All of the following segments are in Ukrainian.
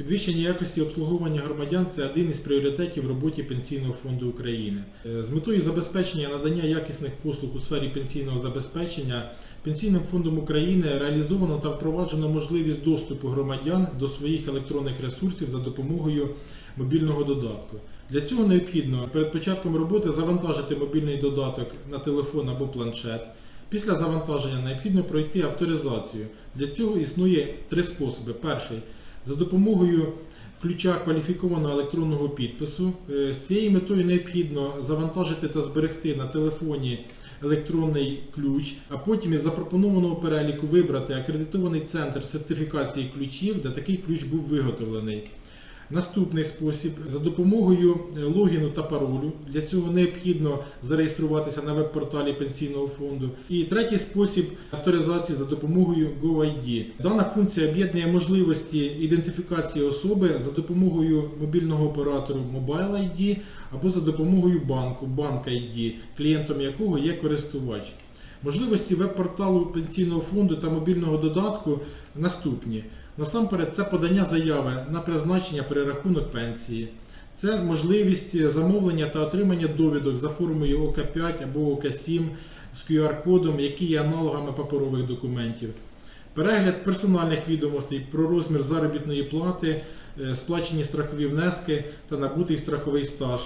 Підвищення якості обслуговування громадян це один із пріоритетів роботі Пенсійного фонду України. Е, З метою забезпечення надання якісних послуг у сфері пенсійного забезпечення Пенсійним фондом України реалізовано та впроваджено можливість доступу громадян до своїх електронних ресурсів за допомогою мобільного додатку. Для цього необхідно перед початком роботи завантажити мобільний додаток на телефон або планшет. Після завантаження необхідно пройти авторизацію. Для цього існує три способи. Перший за допомогою ключа кваліфікованого електронного підпису. Е, З цією метою необхідно завантажити та зберегти на телефоні електронний ключ, а потім із запропонованого переліку вибрати акредитований центр сертифікації ключів, де такий ключ був виготовлений. Наступний спосіб за допомогою е, логіну та паролю. Для цього необхідно зареєструватися на веб-порталі пенсійного фонду. І третій спосіб авторизації за допомогою GoID. Дана функція об'єднує можливості ідентифікації особи за допомогою мобільного оператору Mobile ID або за допомогою банку Bank ID, клієнтом якого є користувач. Можливості веб-порталу пенсійного фонду та мобільного додатку наступні. Насамперед, це подання заяви на призначення перерахунок пенсії. Це можливість замовлення та отримання довідок за формою ОК5 або ОК7 з QR-кодом, які є аналогами паперових документів. Перегляд персональних відомостей про розмір заробітної плати, е, сплачені страхові внески та набутий страховий стаж.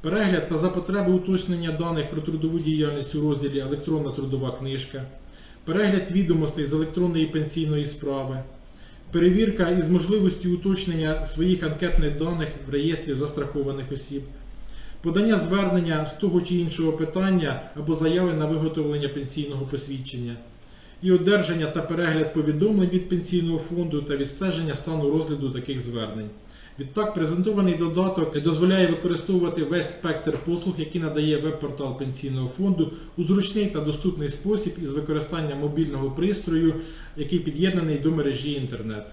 Перегляд та за потреби уточнення даних про трудову діяльність у розділі Електронна трудова книжка. Перегляд відомостей з електронної пенсійної справи. Перевірка із можливості уточнення своїх анкетних даних в реєстрі застрахованих осіб. Подання звернення з того чи іншого питання або заяви на виготовлення пенсійного посвідчення. І одержання та перегляд повідомлень від пенсійного фонду та відстеження стану розгляду таких звернень. Відтак, презентований додаток дозволяє використовувати весь спектр послуг, які надає веб-портал пенсійного фонду у зручний та доступний спосіб із використанням мобільного пристрою, який під'єднаний до мережі інтернет.